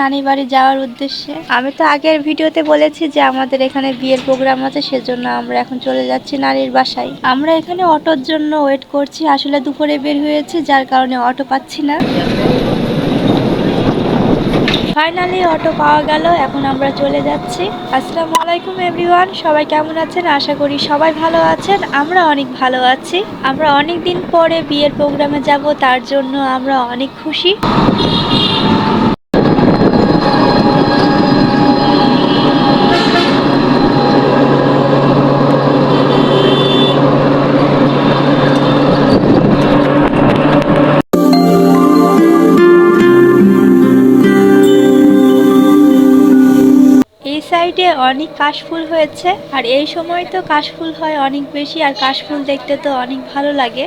নানি বাড়ি যাওয়ার উদ্দেশ্যে। আমি তো আগের ভিডিওতে বলেছি যে আমাদের এখানে বিয়ের প্রোগ্রাম আছে, সেজন্য আমরা এখন চলে যাচ্ছি নানির বাসায়। আমরা এখানে অটোর জন্য ওয়েট করছি, আসলে দুপুরে বের হয়েছি, যার কারণে অটো পাচ্ছি না। ফাইনালি অটো পাওয়া গেল, এখন আমরা চলে যাচ্ছি। আসসালামু আলাইকুম এভরিওয়ান সবাই কেমন আছেন? আশা করি সবাই ভালো আছেন, আমরা অনেক ভালো আছি। আমরা অনেক দিন পরে বিয়ের প্রোগ্রামে যাব, তার জন্য আমরা অনেক খুশি। সাইডে অনেক কাশফুল হয়েছে, আর এই সময় তো কাশফুল হয় অনেক বেশি, আর কাশফুল দেখতে তো অনেক ভালো লাগে।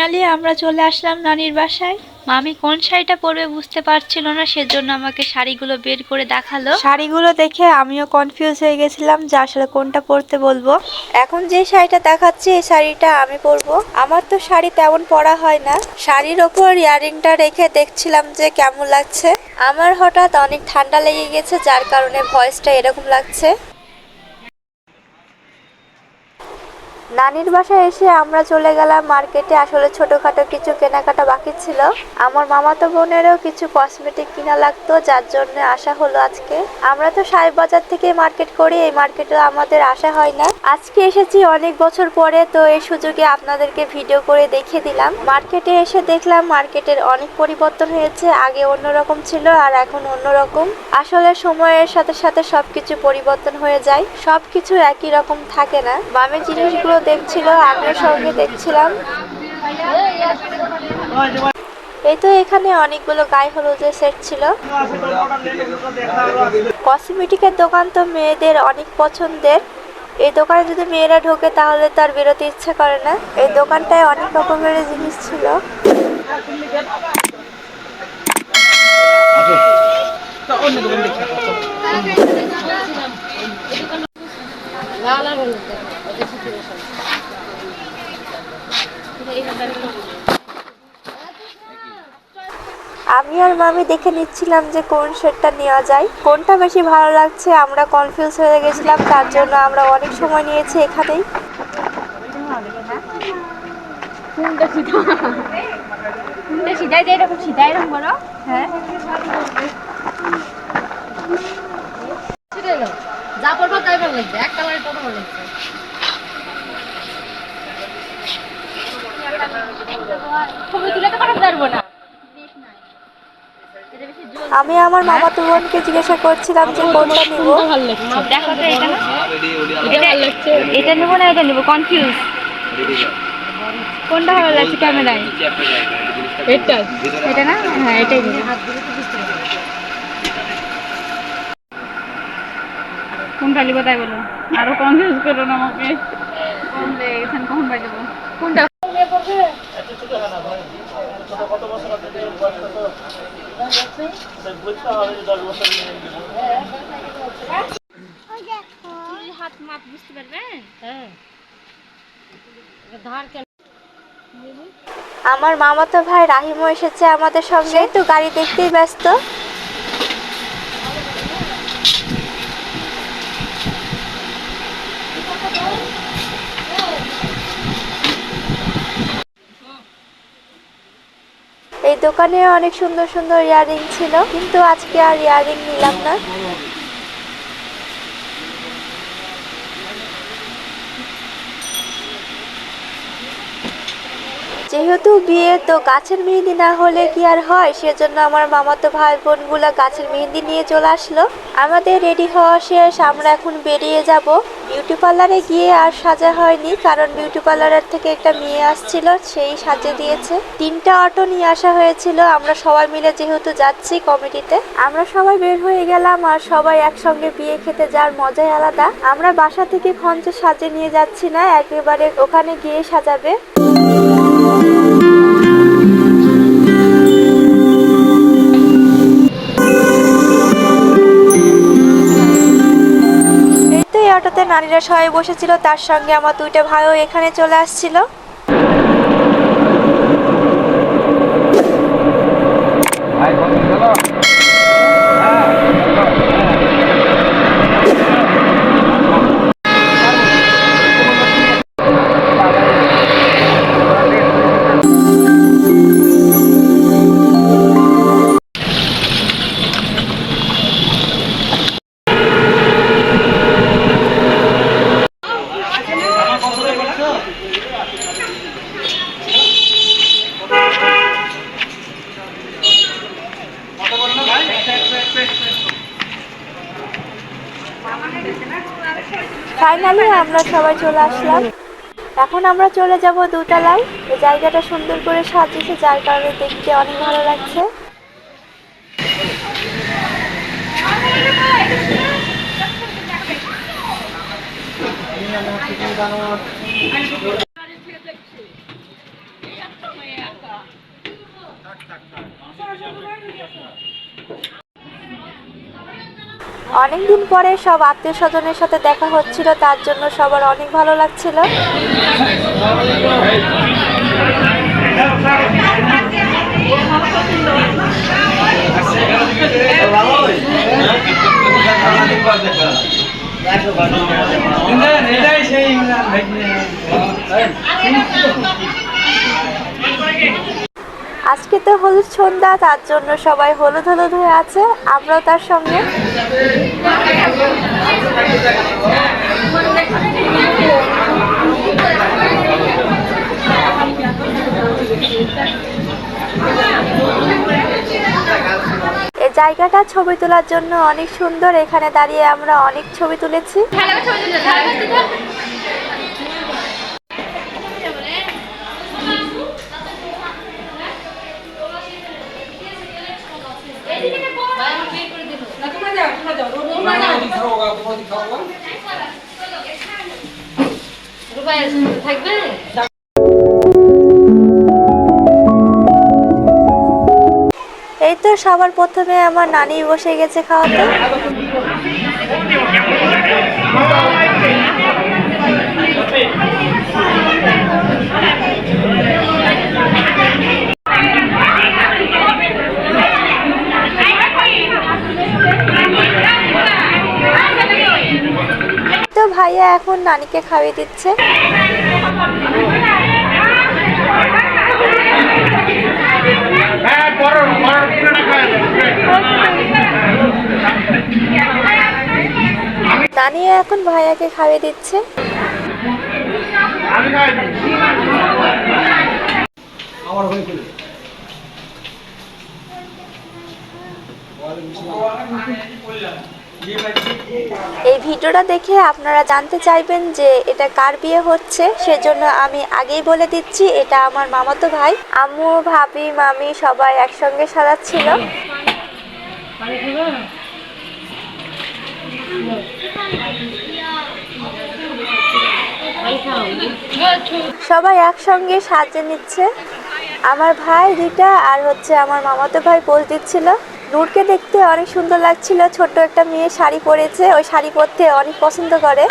ফাইনালি আমরা চলে আসলাম নানির বাসায়। মামি কোন শাড়িটা পরবে বুঝতে পারছিল না, সেজন্য আমাকে শাড়িগুলো বের করে দেখাল। শাড়িগুলো দেখে আমিও কনফিউজ হয়ে গেছিলাম যে আসলে কোনটা পরতে বলব। এখন যে শাড়িটা দেখাচ্ছি, এই শাড়িটা আমি পরবো। আমার তো শাড়ি তেমন পরা হয় না। শাড়ির ওপর ইয়ারিংটা রেখে দেখছিলাম যে কেমন লাগছে। আমার হঠাৎ অনেক ঠান্ডা লেগে গেছে, যার কারণে ভয়েসটা এরকম লাগছে। নানির বাসায় এসে আমরা চলে গেলাম মার্কেটে। আসলে ছোটখাটো কিছু কেনাকাটা বাকি ছিল। আমার মামাতো বোনেরও কিছু কসমেটিক কিনা লাগতো, যার জন্য আসা হলো আজকে। আমরা তো সাহেব বাজার থেকে মার্কেট করি, এই মার্কেটে আমাদের আসা হয় না। আজকে এসেছি অনেক বছর পরে, তো এই সুযোগে আপনাদেরকে ভিডিও করে দেখিয়ে দিলাম। মার্কেটে এসে দেখলাম মার্কেটের অনেক পরিবর্তন হয়েছে, আগে অন্যরকম ছিল আর এখন অন্যরকম। আসলে সময়ের সাথে সাথে সবকিছু পরিবর্তন হয়ে যায়, সবকিছু একই রকম থাকে না। বামে জিনিসগুলো দেখছিল আমিও সঙ্গে দেখছিলাম। এই তো এখানে অনেকগুলো গায়ে হলুদের সেট ছিল। কসমেটিকের দোকান তো মেয়েদের অনেক পছন্দের। এই দোকানে যদি মেয়েরা ঢোকে, তাহলে তার বেরোতে ইচ্ছা করে না। এই দোকানটায় অনেক রকমের জিনিস ছিল। আমি আর মামি দেখে নিচ্ছিলাম যে কোন শেডটা নেওয়া যায়। কোনটা বেশি ভালো লাগছে? আমরা কনফিউজ হয়ে গেছিলাম, তার জন্য আমরা অনেক সময় নিয়েছি এখানেই ছবি তুলে তো করা পারব না আমি আমার মামাতো বোনকে জিজ্ঞাসা করছিলাম যে কোনটা নিব। দেখো তো এটা না? এটা ভালো লাগছে। এটা নেব না এটা নেব? কনফিউজ কোনটা ভালো লাগছে ক্যামেরায়? এটা? এটা না? হ্যাঁ এটাই নেব। কোনটা নিবো তাই বলো? আরও কনফিউজ করো না আমাকে। কমলে এখানে কখন বাই যাব? কোনটা? আমার মামাতো ভাই রাহিমও এসেছে আমাদের সঙ্গে। তো গাড়ি দেখতেই ব্যস্ত। দোকানে অনেক সুন্দর সুন্দর ইয়াররিং ছিল কিন্তু আজকে আর ইয়াররিং নিলাম না। যেহেতু বিয়ে, তো গাছের মেহেন্দি না হলে কি আর হয়? সেজন্য আমার মামাতো ভাই বোনগুলা গাছের মেহেন্দি নিয়ে চলে আসলো। আমাদের রেডি হওয়া শেষ, আমরা এখন বেরিয়ে যাব। বিউটি পার্লারে গিয়ে আর সাজা হয়নি, কারণ বিউটি পার্লারের থেকে একটা মেয়ে আসছিল, সেই সাজে দিয়েছে। তিনটা অটো নিয়ে আসা হয়েছিল, আমরা সবাই মিলে যেহেতু যাচ্ছি কমিটিতে। আমরা সবাই বের হয়ে গেলাম আর সবাই একসঙ্গে বিয়ে খেতে যাওয়ার মজাই আলাদা। আমরা বাসা থেকে খঞ্চ সাজে নিয়ে যাচ্ছি না, একেবারে ওখানে গিয়ে সাজাবে। নারীরা সবাই বসেছিল তার সঙ্গে আমার দুইটা ভাইও এখানে চলে আসছিল। ফাইনালি আমরা সবাই চলে আসলাম। এখন আমরা চলে যাব দোতলায়। এই জায়গাটা সুন্দর করে সাজিয়েছে, যার কারণে দেখতে অনেক ভালো লাগছে। অনেকদিন পরে সব আত্মীয় স্বজনের সাথে দেখা হচ্ছিল, তার জন্য সবার অনেক ভালো লাগছিল। আজকে তো হলুদ সন্ধ্যা, তার জন্য সবাই হলুদ হলুদ হয়ে আছে। আমরাও তার সঙ্গে। জায়গাটা ছবি তোলার জন্য অনেক সুন্দর এখানে দাঁড়িয়ে আমরা অনেক ছবি তুলেছি। থাকবে এই তো সবার প্রথমে আমার নানি বসে গেছে খাওয়াতে। এখন নানিকে খাইয়ে দিচ্ছে। নানি এখন ভাইয়াকে খাইয়ে দিচ্ছে। আমি খাই এই ভিডিওটা দেখে আপনারা জানতে চাইবেন যে এটা কার বিয়ে হচ্ছে, সেজন্য আমি আগেই বলে দিচ্ছি, এটা আমার মামাতো ভাই। আম্মু, ভাবি, মামি সবাই একসঙ্গে সাজাচ্ছিল। সবাই একসঙ্গে সাজিয়ে নিচ্ছে। আমার ভাই দুইটা আর হচ্ছে আমার মামাতো ভাই পোজ দিচ্ছিল। নূরকে দেখতে অনেক সুন্দর লাগছিল। ছোট্ট একটা মেয়ে শাড়ি পরেছে। ওই শাড়ি পরতে অনেক পছন্দ করে।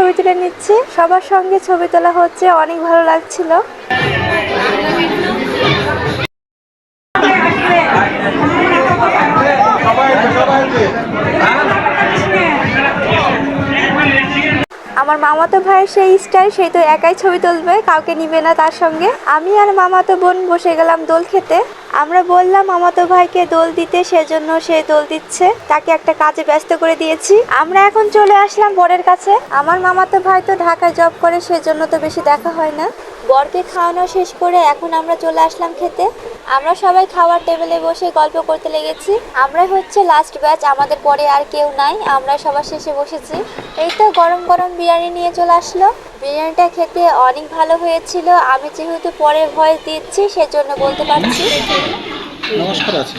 ছবি তুলে নিচ্ছি। সবার সঙ্গে ছবি তোলা হচ্ছে অনেক ভালো লাগছিল। আমার মামাতো ভাইয়ের সেই স্টাইল সেই তো একাই ছবি তুলবে, কাউকে নিবে না তার সঙ্গে। আমি আর মামাতো বোন বসে গেলাম দোল খেতে। আমরা বললাম, মামাতো ভাইকে দোল দিতে সেজন্য সে দোল দিচ্ছে। তাকে একটা কাজে ব্যস্ত করে দিয়েছি। আমরা এখন চলে আসলাম বরের কাছে। আমার মামাতো ভাই তো ঢাকায় জব করে, সেজন্য তো বেশি দেখা হয় না। বরকে খাওয়ানো শেষ করে এখন আমরা চলে আসলাম খেতে। আমরা সবাই খাওয়ার টেবিলে বসে গল্প করতে লেগেছি। আমরাই হচ্ছে লাস্ট ব্যাচ আমাদের পরে আর কেউ নাই। আমরা সবার শেষে বসেছি। এই তো গরম গরম বিরিয়ানি নিয়ে চলে আসলো। বিরিয়ানিটা খেতে অনেক ভালো হয়েছিল। আমি যেহেতু পরে ভয় দিচ্ছি, সেজন্য বলতে পারছি। নমস্কার আছে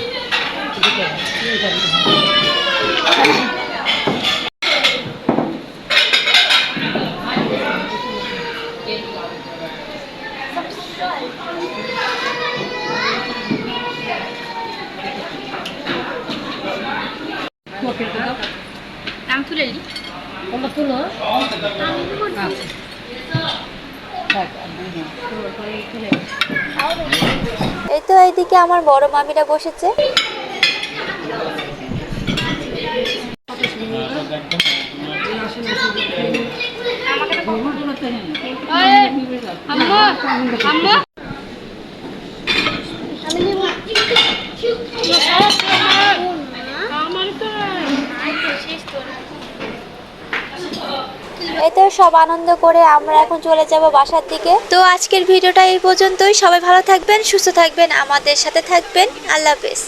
আমি তুলে নিই এই তো এইদিকে আমার বড় মামিরা বসেছে। আম্মা আম্মা। এতে সব আনন্দ করে আমরা এখন চলে যাব বাসার দিকে। তো আজকের ভিডিওটা এই পর্যন্তই। সবাই ভালো থাকবেন, সুস্থ থাকবেন, আমাদের সাথে থাকবেন। আল্লাহ হাফেজ।